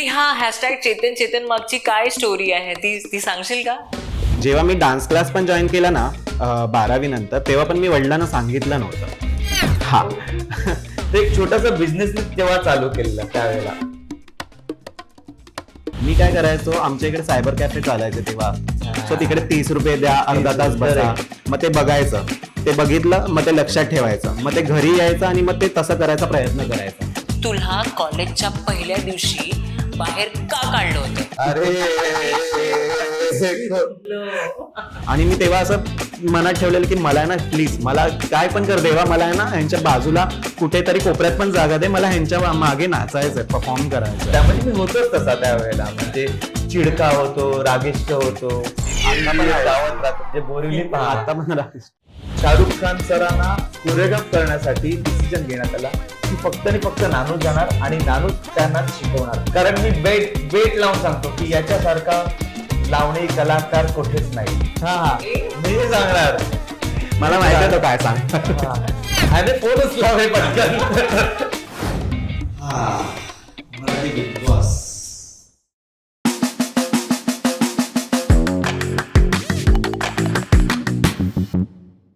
ते हा हॅशटॅग चेतन चेतन मागची काय स्टोरी आहे? ती ती सांगशील का? जेव्हा मी डान्स क्लास पण जॉईन केला ना बारावी नंतर तेव्हा पण मी वडिलांना सांगितलं नव्हतं. हा. ते एक छोटासा बिझनेस तेव्हा चालू केलेला त्यावेळेला. मी काय करायचो आमच्या इकडे सायबर कॅफे चालायचे तेव्हा. सो तिकडे तीस रुपये द्या अर्धा तास बसा. मग ते बघायचं. ते बघितलं मग ते लक्षात ठेवायचं. मग ते घरी यायचं आणि मग ते तसं करायचा प्रयत्न करायचा. तुला कॉलेजच्या पहिल्या दिवशी बाहेर का काढलं होतं? अरे. आणि मी तेव्हा असं मनात ठेवलेलं की मला आहे ना प्लीज मला काय पण कर देवा मला आहे ना ह्यांच्या बाजूला कुठेतरी कोपऱ्यात पण जागा दे मला ह्यांच्या मागे नाचायचंय परफॉर्म करायचं त्यामध्ये मी होतोच तसा त्यावेळेला. म्हणजे चिडका होतो रागिष्ट होतो. आता पण गावात राहतो. म्हणजे बोरिवली पहा आता पण. शाहरुख खान सरांना कोरिओग्राफ करण्यासाठी डिसिजन घेण्यात आला. की फक्त आणि फक्त नानू जाणार आणि नानू त्यांना शिकवणार. कारण मी बेट बेट लावून सांगतो की याच्यासारखा लावणी कलाकार कुठेच नाही. हा मी सांगणार. मला माहिती आहे तो काय सांग. आणि फोनच लावे पटकन.